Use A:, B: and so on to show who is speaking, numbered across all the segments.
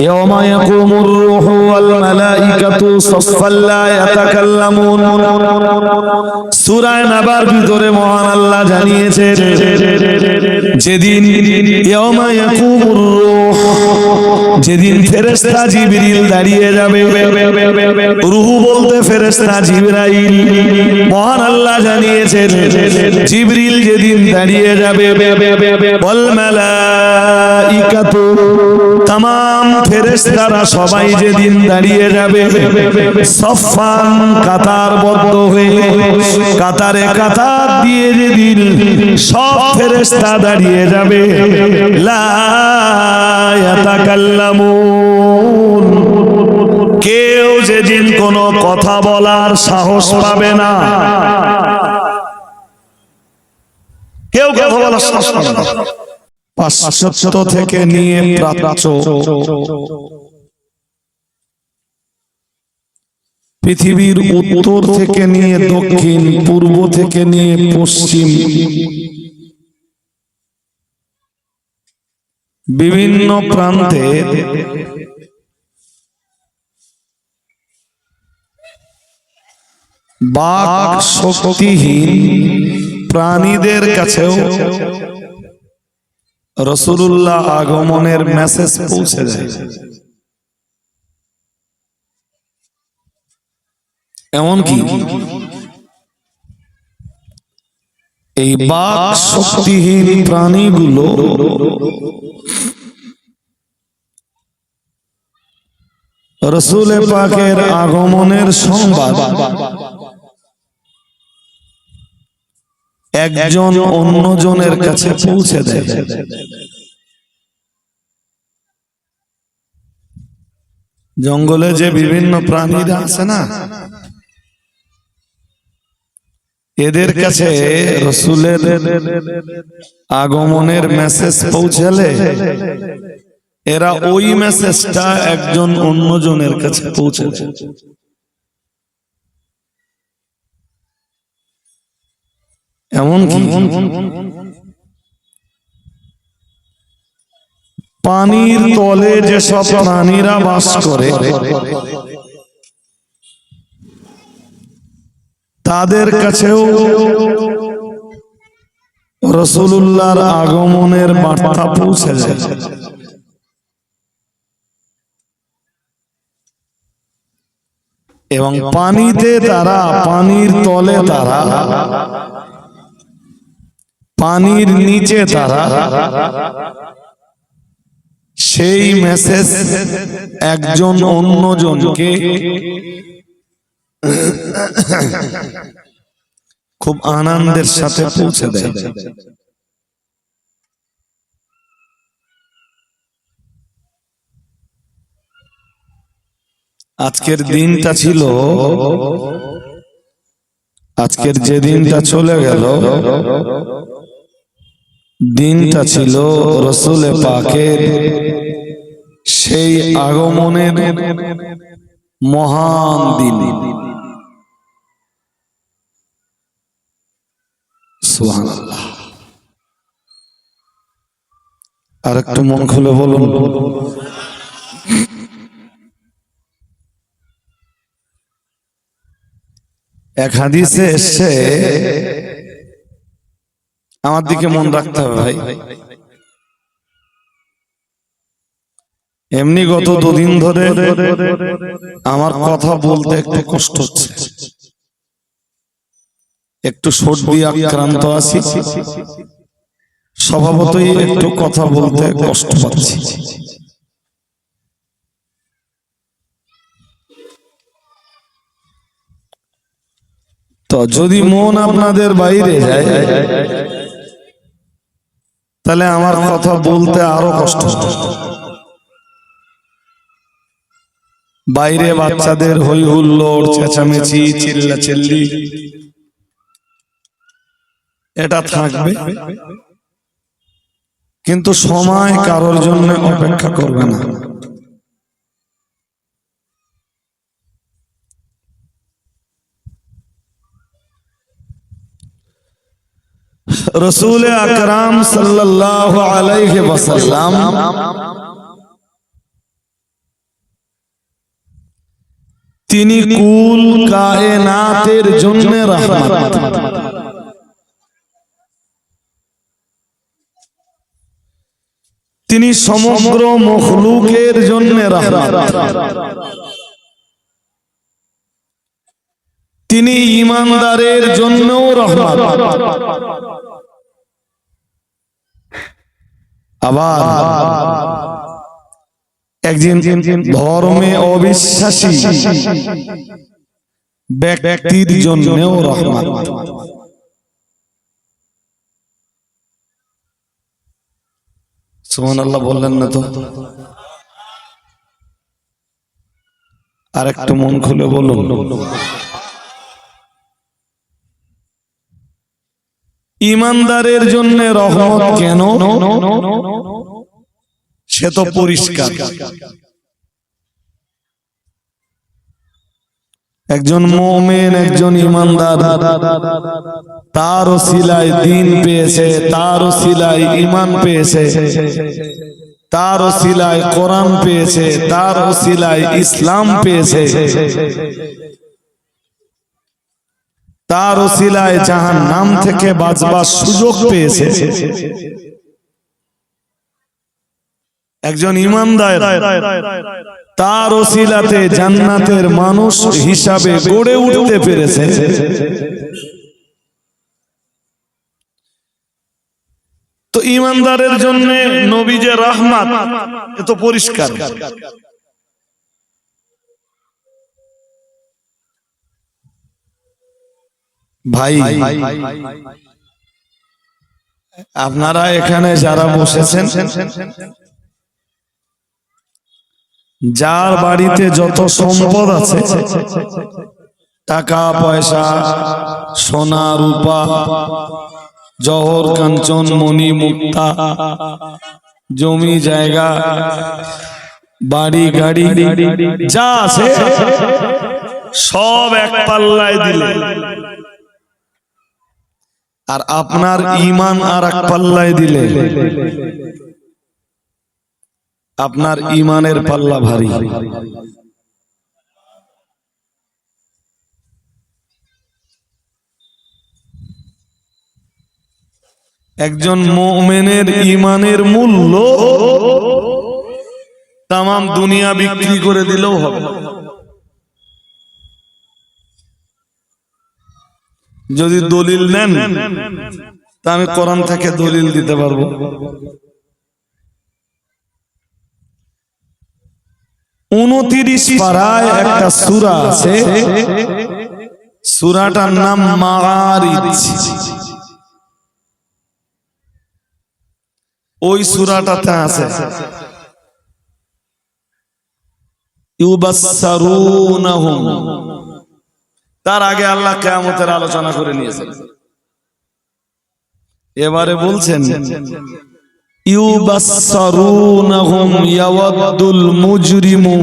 A: يوم يقوم الروح والملائكة صفا لا يتكلمون সূরায়ে নাবার ভিতরে মহান আল্লাহ জানিয়েছে যেদিন ইয়াউমা ইয়াকুমুর রূহ যেদিন ফেরেশতা জিবরিল দাঁড়িয়ে যাবে রূহ বলতে ফেরেশতা জিবরাইল মহান আল্লাহ জানিয়েছেন জিবরিল যেদিন দাঁড়িয়ে যাবে বল মালাইকাতু তামাম ফেরেশতারা সবাই যেদিন দাঁড়িয়ে যাবে সফান কাতারবদ্ধ হয়ে, কাতারে কাতার দিয়ে যেদিন সব ফেরেশতা দাঁড়িয়ে যাবে, লা ইয়াতাকাল্লামুন। কেউ যেদিন কোনো কথা বলার সাহস পাবে না। কেউ কথা বলার সাহস পাবে না। পাশ্চাত্য থেকে নিয়ে পৃথিবীর উত্তর থেকে নিয়ে দক্ষিণ, পূর্ব থেকে নিয়ে পশ্চিম। বিভিন্ন প্রান্তে বাক শক্তিহীন প্রাণীদের কাছেও রসুল্লাহ আগমনের মেসেজ পৌঁছে যায় এমনকি এই বাক শক্তিহীন প্রাণীগুলো রসুল পাকের আগমনের সংবাদ একজন অন্যজনের কাছে পৌঁছে দেয়। জঙ্গলে যে বিভিন্ন প্রাণীরা আছে না, এদের কাছে রসুলের আগমনের মেসেজ পৌঁছালে এরা ওই মেসেজটা একজন অন্যজনের কাছে পৌঁছে দেয়। এমনকি পানির তলে যেসব প্রাণীরা বাস করে তাদের কাছেও রসুল্লাহর আগমনের বার্তা পৌঁছে যায়। এবং পানিতে তারা পানির তলে তারা পানির নিচে তারা। সেই মেসেজ একজন অন্যজনকে খুব আনন্দের সাথে পৌঁছে দেয়। আজকের দিনটা ছিল, আজকের যে দিনটা চলে গেল দিনটা ছিল রসুল পাকের সেই আগমনের মহান দিন। আর একটু মন খুলে বলুন। এক হাদিসে এসছে আমার দিকে মন রাখতে হবে ভাই। এমনি গত দুদিন ধরে আমার কথা বলতে একটু কষ্ট হচ্ছে। একটু সর্দি আক্রান্ত আছি। স্বভাবতই একটু কথা বলতে কষ্ট পাচ্ছি। তো যদি মন আপনাদের বাইরে যায় তাহলে আমার কথা বলতে আরও কষ্ট। বাইরে বাচ্চাদের হই হুল্লোড়, চেঁচামেচি চিল্লা চিল্লি এটা থাকবে। কিন্তু সময় কারোর জন্য অপেক্ষা করবে না। রসুল আকরাম সাল্লাল্লাহু আলাইহি ওয়াসাল্লাম তিনি কুল কায়নাতের জন্য রহমত। তিনি সমগ্র মখলুকের জন্য রহমত। তিনি ইমানদারের জন্যও রহমত। আবার একজন ধর্মে অবিশ্বাসী ব্যক্তির জন্যও রহমত। সুমান আল্লাহ বললেন না তো? আর একটু মন খুলে বলুন। ইমানদারের জন্য রহমত কেন? সে তো পরিষ্কার। একজন মোমেন, একজন ইমানদার তারও সিলাই দিন পেয়েছে তারও সিলাই ইমান পেয়েছে তারও সিলাই কোরআন পেয়েছে তারও সিলাই ইসলাম পেয়েছে। তার ওসিলায় জাহান নাম থেকে বাঁচবার সুযোগ পেয়েছে। একজন ইমানদার, তার ওসিলাতে জান্নাতের মানুষ হিসাবে গড়ে উঠতে পেরেছে। তো ইমানদারের জন্য নবী যে রহমাত এ পরিষ্কার। ভাই আপনারা এখানে যারা বসেছেন যার বাড়িতে যত সম্পদ আছে টাকা পয়সা সোনা রূপা জহর কাঞ্চন মণি মুক্তা জমি জায়গা বাড়ি গাড়ি যা আছে সব এক পাল্লায় দিলে আর আপনার ইমান আর এক পাল্লায় দিলে। আপনার ইমানের পাল্লা ভারী। একজন মোমেনের ইমানের মূল্য তাম দুনিয়া বিক্রি করে দিলেও হবে। যদি দলিল নেন তা আমি কোরআন থেকে দলিল দিতে পারব। উনতিরিশ পাড়ায় একটা সুরা আছে। সুরাটার নাম মাগারিজ। ওই সুরাটাতে আছে। ইউবাসসারুনাহুম। তার আগে আল্লাহ কেমতের আলোচনা করে নিয়েছেন। এবারে বলছেন, ইউবাসসারুনাহুম ইয়াওয়াদুল মুজরিমু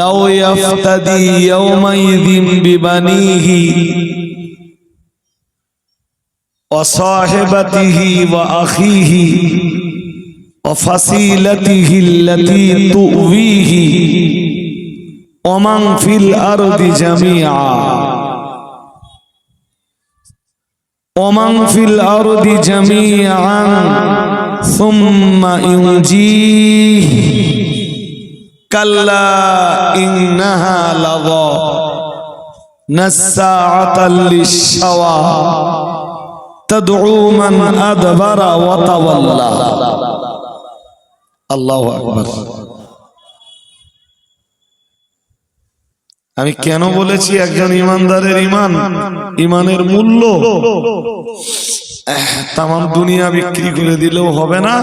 A: লাউ ইয়াফতাদি ইয়াওমাইযিন বিবানিহি ওয়া সাহিবাতিহি ওয়া আল্লাতী তুউইহি ومن في الأرض جميعا ومن في الأرض جميعا ثم ينجيه كلا إنها لظى نساعة للشوى تدعو من أدبر وتولى الله أكبر আমি কেন বলেছি একজন ইমানদারের ইমান? ইমানের মূল্য? তাম দুনিয়া বিক্রি করে দিলেও হবে না?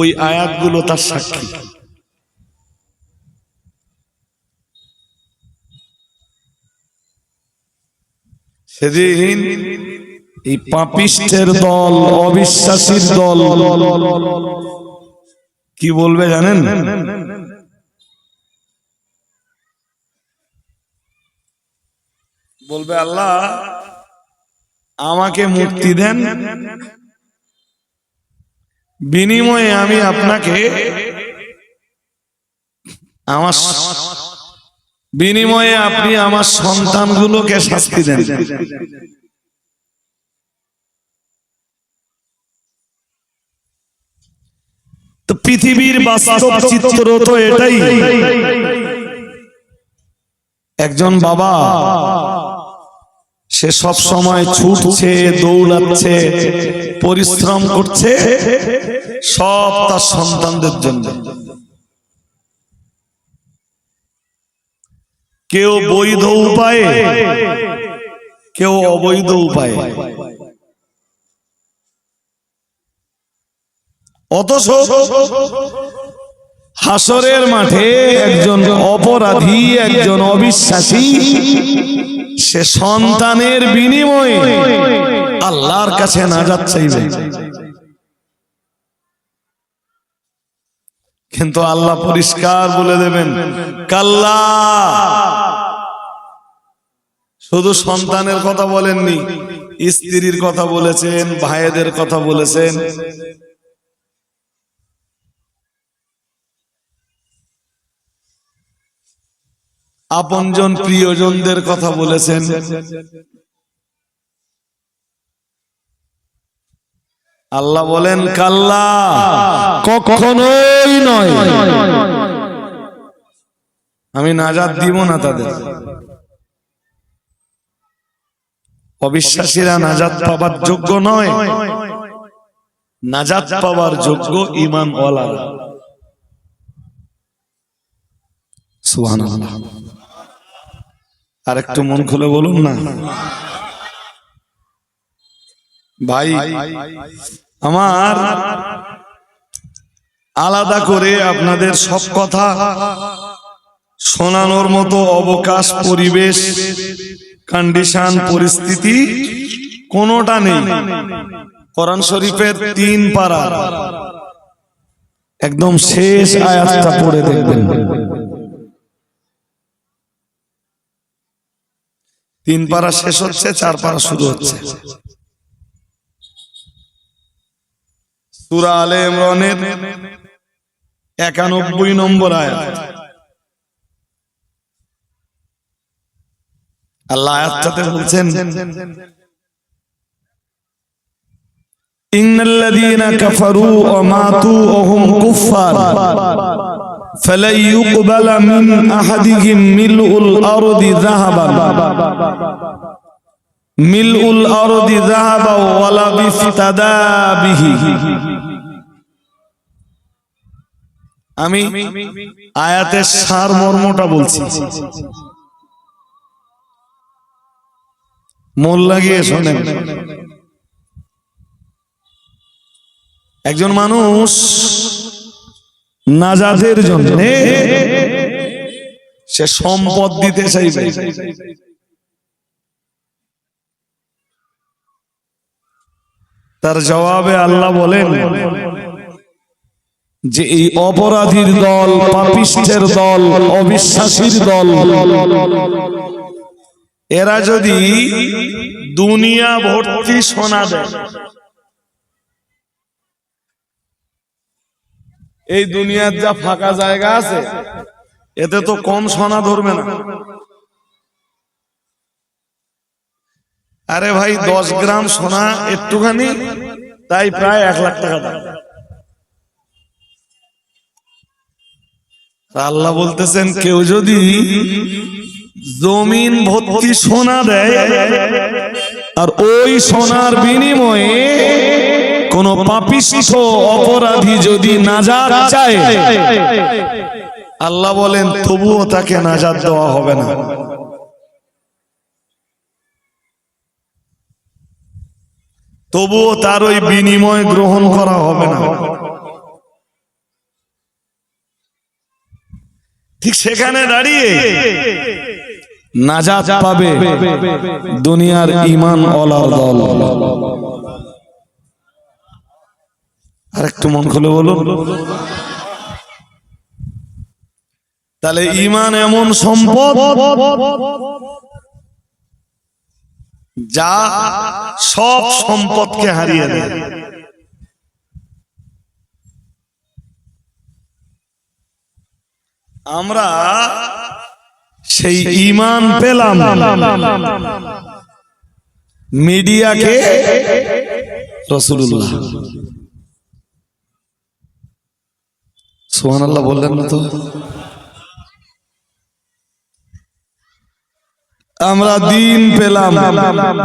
A: ওই আয়াতগুলো তার সাক্ষী। সেদিন এই পাপিষ্টের দল অবিশ্বাসীর দল কি বলবে জানেন? বলবে, আল্লাহ, আমাকে মুক্তি দেন। বিনিময়ে আমি আপনাকে আমার বিনিময়ে আপনি আমার সন্তানগুলোকে শাস্তি দেন। তো পৃথিবীর বাস্তব চিত্র তো এটাই। একজন বাবা সে সব সময় ছুটছে দৌড়াচ্ছে পরিশ্রম করছে সব তার সন্তানদের জন্য। কেউ বৈধ উপায়ে কেউ অবৈধ উপায়ে। অথচ হাসরের মাঠে একজন অপরাধী একজন অবিশ্বাসী। সে সন্তানের বিনিময়ে আল্লাহর কাছে নাজাত চাইবে। কিন্তু আল্লাহ পরিষ্কার বলে দেবেন, কাল্লা। শুধু সন্তানের কথা বলেননি, স্ত্রীর কথা বলেছেন, ভাইদের কথা বলেছেন। আপনজন প্রিয়জনদের কথা বলেছেন। আল্লাহ বলেন কাল্লা। কখনোই নয়। আমি নাজাদ দিব না তাদের। অবিশ্বাসীরা নাজাদ পাবার যোগ্য নয়। নাজাদ পাবার যোগ্য ইমান ওয়ালা সুবহানাল্লাহ। আর একটু মন খুলে বলুন না। ভাই, আমার আলাদা করে আপনাদের সব কথা শোনানোর মতো অবকাশ, পরিবেশ কন্ডিশন পরিস্থিতি কোনোটা নেই। কোরআন শরীফের তিন পারা। একদম শেষ আয়াতটা পড়ে দেখবেন। তিন পারা শেষ হচ্ছে চার পারা শুরু হচ্ছে। সুরা আলে ইমরানের একানব্বই নম্বর আয়াত। আল্লাহ আয়াতটাতে বলছেন ইন্নাল্লাযীনা কাফারু ওয়া মাতু ওয়া হুম কুফফার। فلن يقبل من أحدهم ملء الأرض ذهبا ملء الأرض ذهبا ولا افتدى به আমি আয়াতের সার মর্মটা বলছি মন লাগিয়ে শোনেন একজন মানুষ নাজাদের জন্য সে সম্পদ দিতে চাইবে। তার জবাবে আল্লাহ বলেন যে এই অপরাধীর দল, পাপিষ্টের দল, অবিশ্বাসীর দল, এরা যদি দুনিয়া ভর্তি সোনা দেয় এই দুনিয়ার যা ফাঁকা জায়গা আছে, এতে তো কম সোনা ধরবে না। আরে ভাই, দশ গ্রাম সোনা একটুখানি, তাই প্রায় এক লাখ টাকা দাম। আল্লাহ বলতেছেন, কেউ যদি জমিন ভর্তি সোনা দেয়, আর ওই সোনার বিনিময়ে কোন পাপিষ্ঠ অপরাধী যদি নাজাত চায়। আল্লাহ বলেন, তবুও তাকে নাজাত দেওয়া হবে না। তবুও তার ওই বিনিময় গ্রহণ করা হবে না। ঠিক সেখানে দাঁড়িয়ে নাজাত পাবে দুনিয়ার ইমান অলার দল। আর একটু মন খুলে বলুন। তাহলে ইমান এমন সম্পদ যা সব সম্পদকে হারিয়ে দেয়। আমরা সেই ইমান পেলাম। মিডিয়াকে রসুল্লাহ সোহান আল্লাহ বললেন না তো? আমরা দিন পেলাম,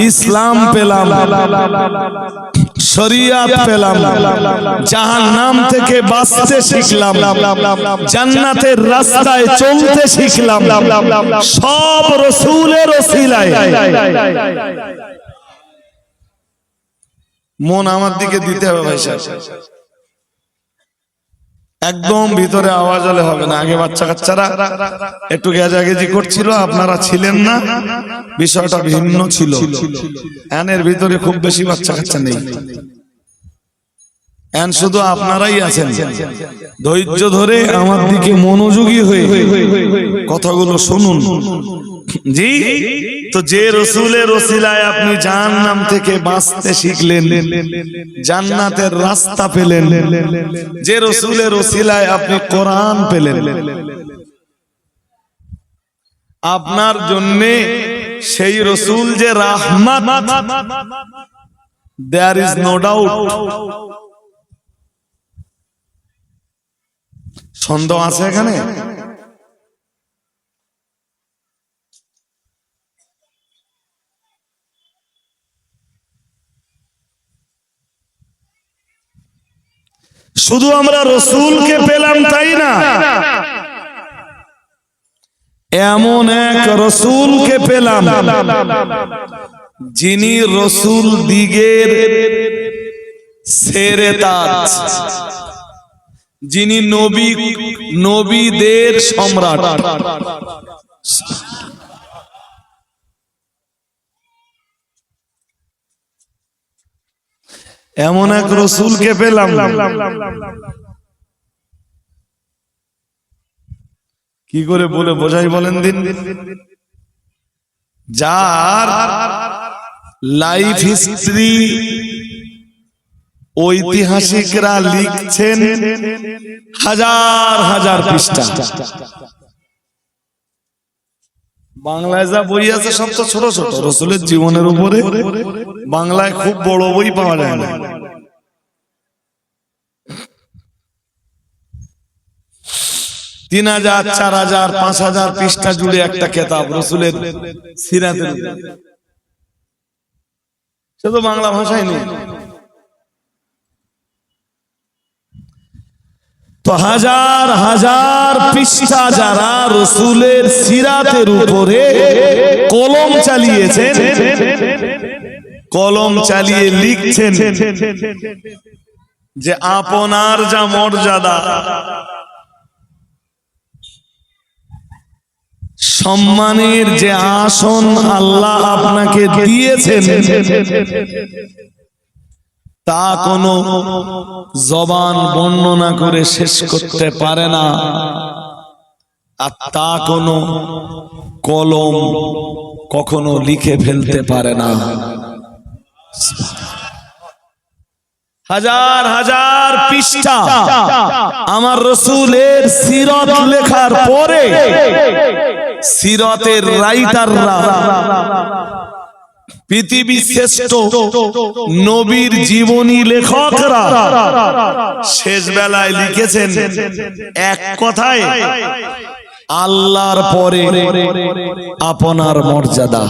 A: ইসলাম পেলাম, শরিয়াত নাম থেকে বাঁচতে শিখলাম, জান্নাতের রাস্তায় চলতে শিখলাম, সব রসুলের মন আমার দিকে দিতে হবে ভাই একদম ভিতরে আওয়াজ হলে হবে না। আগে বাচ্চা কাচ্চারা একটু গেজাগেজি করছিল, আপনারা ছিলেন না। বিষয়টা ভিন্ন ছিল। এনের ভিতরে খুব বেশি বাচ্চা কাচ্চা নেই। শুধু আপনারাই আছেন। ধৈর্য ধরে আমার দিকে মনোযোগী হয়ে কথাগুলো শুনুন। জি, তো যে রসুলের রসিলায় আপনি থেকে বাঁচতে শিখলেন, জান্নাতের রাস্তা পেলেন, যে রসুলের রসিলায় আপনি কোরআন পেলেন। আপনার জন্যে সেই রসুল যে রাহমাত দেয়ার ইজ নো ডাউট সন্দেহ আছে এখানে? শুধু আমরা রসুলকে পেলাম তাই না? এমন এক রসুলকে পেলাম যিনি রসুল দিগের সেরে যিনি নবী, নবীদের সম্রাট। এমন এক রসুলকে পেলাম। কি করে বলে বোঝাই বলেন দিন? যার লাইফ হিস্ট্রি ঐতিহাসিকরা লিখছেন হাজার হাজার পৃষ্ঠা। বাংলায় যা বই আছে সব তো ছোট ছোট। রসুলের জীবনের উপরে বাংলায় খুব বড় বই পাওয়া যায় না। তিন হাজার, চার হাজার, পাঁচ হাজার পৃষ্ঠা জুড়ে একটা কেতাব রসুলের সিরাতের সে তো বাংলা ভাষায় নেই তো হাজার হাজার পৃষ্ঠা যারা রসুলের সিরাতের উপরে কলম চালিয়েছেন, কলম চালিয়ে লিখছেন যে আপনার যা মর্যাদা, সম্মানের যে আসন আল্লাহ আপনাকে দিয়েছেন তা কোনো জবান বর্ণনা করে শেষ করতে পারে না। আর তা কোনো কলম কখনো লিখে ফেলতে পারে না। হাজার হাজার পৃষ্ঠা আমার রসুলের সিরত লেখার পরে সিরতের রাইটাররা পৃথিবী শ্রেষ্ঠ নবীর জীবনী লেখকরা শেষ বেলায় লিখেছেন এক কথায়, আল্লাহর পরে আপনার মর্যাদা।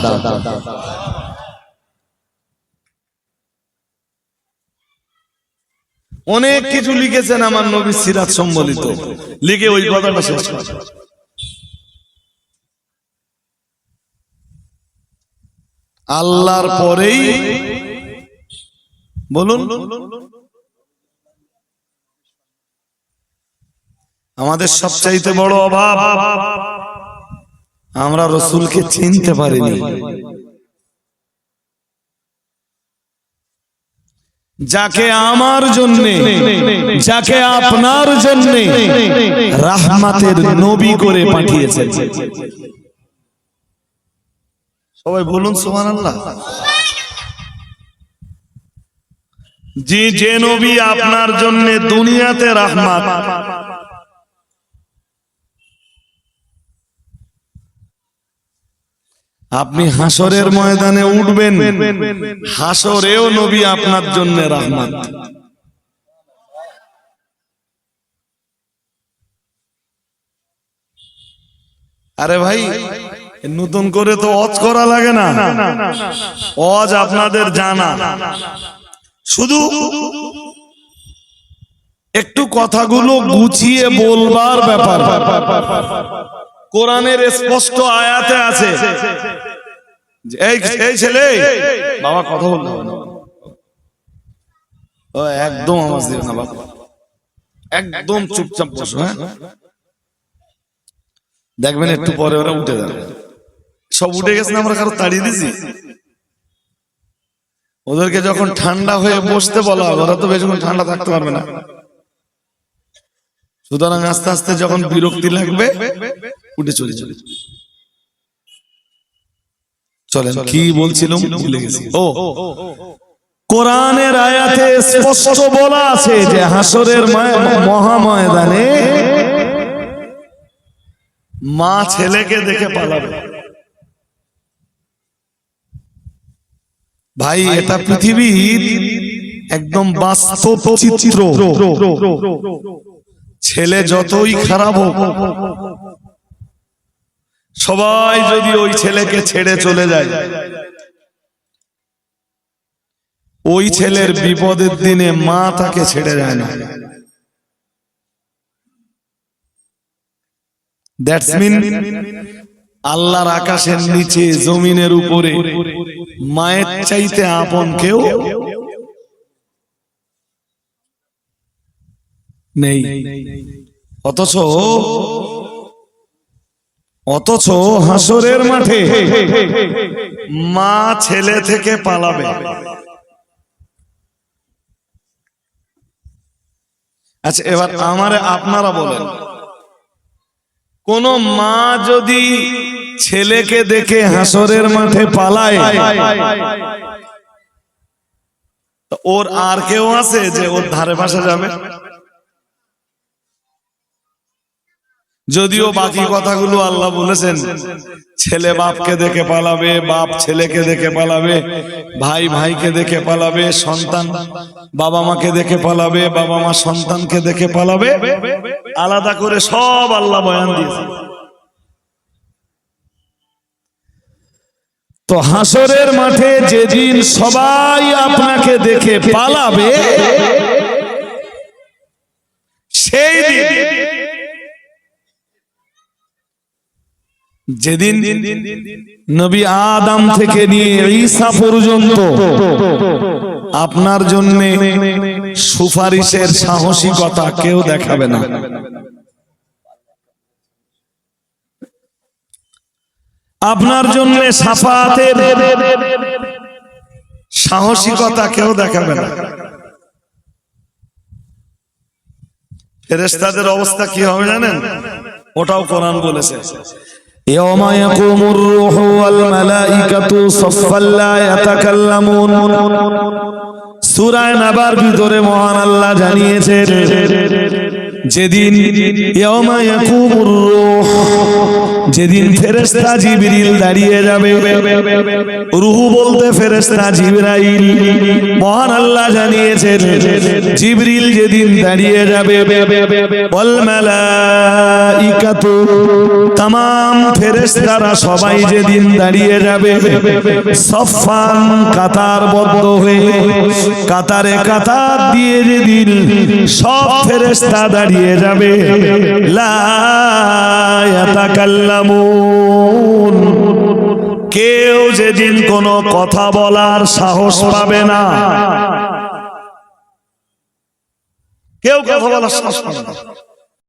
A: অনেক কিছু লিখেছেন আমার নবী সিরাজ সম্বলিত। লিখে ওই কথাটা শেষ আল্লাহর পরেই বলুন। আমাদের সবচাইতে বড় অভাব আমরা রসুলকে চিনতে পারিনি। যাকে আমার জন্য যাকে আপনার জন্য রাহমাতের নবী করে পাঠিয়েছেন। সবাই বলুন সুমান আল্লাহ যে যে নবী আপনার জন্য দুনিয়াতে রাহমাত। আপনি হাসরের ময়দানে উঠবেন হাসরেও নবী আপনার জন্য রহমত। আরে ভাই নতুন করে তো অজ করা লাগে না। অজ আপনাদের জানা। শুধু একটু কথাগুলো গুছিয়ে বলবার ব্যাপার। কোরআনের স্পষ্ট আয়াতে আছে। এই ছেলে, বাবা কথা বলতে ও একদম আওয়াজ দিও না, বাবা। একদম চুপচাপ বসো হ্যাঁ। দেখবেন একটু পরে ওরা উঠে যাবে। সব উঠে গেছে আমরা কারও তাড়িয়ে দিছি? ওদেরকে যখন ঠান্ডা হয়ে বসতে বলা হবে, ওরা তো বেশিক্ষণ ঠান্ডা থাকতে পারবে না। সুতরাং আস্তে আস্তে যখন বিরক্তি লাগবে, উঠে চলে চলে চলেন, কি বলছিলাম? ভুলে গেছি। ও, কোরআনের আয়াতে স্পষ্ট বলা আছে যে হাসরের মহা ময়দানে মা ছেলেকে দেখে পালাবে। ভাই এটা পৃথিবীর একদম বাস্তব চিত্র। ছেলে যতই খারাপ হোক। সবাই যদি ওই ছেলেকে ছেড়ে চলে যায়। ওই ছেলের বিপদের দিনে মা তাকে ছেড়ে যায় না। দ্যাটস মিন আল্লাহর আকাশের নিচে জমিনের উপরে। মায়ের চাইতে আপন কেউ নেই। অথচ অথচ হাসরের মাঠে মা ছেলে থেকে পালাবে। আচ্ছা এবার আমারে আপনারা বলেন কোন মা যদি ছেলেকে দেখে হাসরের মাঠে পালায়। ওর আর কেউ আছে যে ওর ধারে পাশে যাবে? যদিও বাকি কথাগুলো আল্লাহ বলেছেন, ছেলে বাপকে দেখে পালাবে, বাপ ছেলেকে দেখে পালাবে, ভাই ভাইকে দেখে পালাবে, সন্তান বাবা মাকে দেখে পালাবে, বাবা মা সন্তানকে দেখে পালাবে, আলাদা করে সব আল্লাহ বয়ান দিয়েছে তো হাসরের মাঠে যেদিন সবাই আপনাকে দেখে পালাবে, সেই দিন, যেদিন নবী আদম থেকে নিয়ে ঈসা পর্যন্ত আপনার জন্য সুপারিশের সাহসিকতা কেউ দেখাবে না। আপনার জন্য সাফাতের সাহসিকতা কেউ দেখাবে না ফেরেস্তাদের অবস্থা কি হবে জানেন ওটাও কোরআন বলেছে
B: يوم يقوم الروح والملائكة صفا لا يتكلمون
A: সুরায় নাবার ভিতরে মহান আল্লাহ জানিয়েছেন যেদিন যেদিন ফেরেশতা জিবরিল দাঁড়িয়ে যাবে। রূহ বলতে ফেরেশতা জিবরাইল। মহান আল্লাহ জানিয়েছেন, জিবরিল যেদিন দাঁড়িয়ে যাবে, ওয়াল মালাইকাতু, তামাম ফেরেশতারা সবাই যেদিন দাঁড়িয়ে যাবে সফান কাতারবদ্ধ হয়ে, কাতারে কাতার দিয়ে যেদিন সব ফেরেশতা দাঁড়িয়ে যাবে। কেউ যেদিন কোনো কথা বলার সাহস পাবে না। কেউ কথা বলার সাহস পাবে না।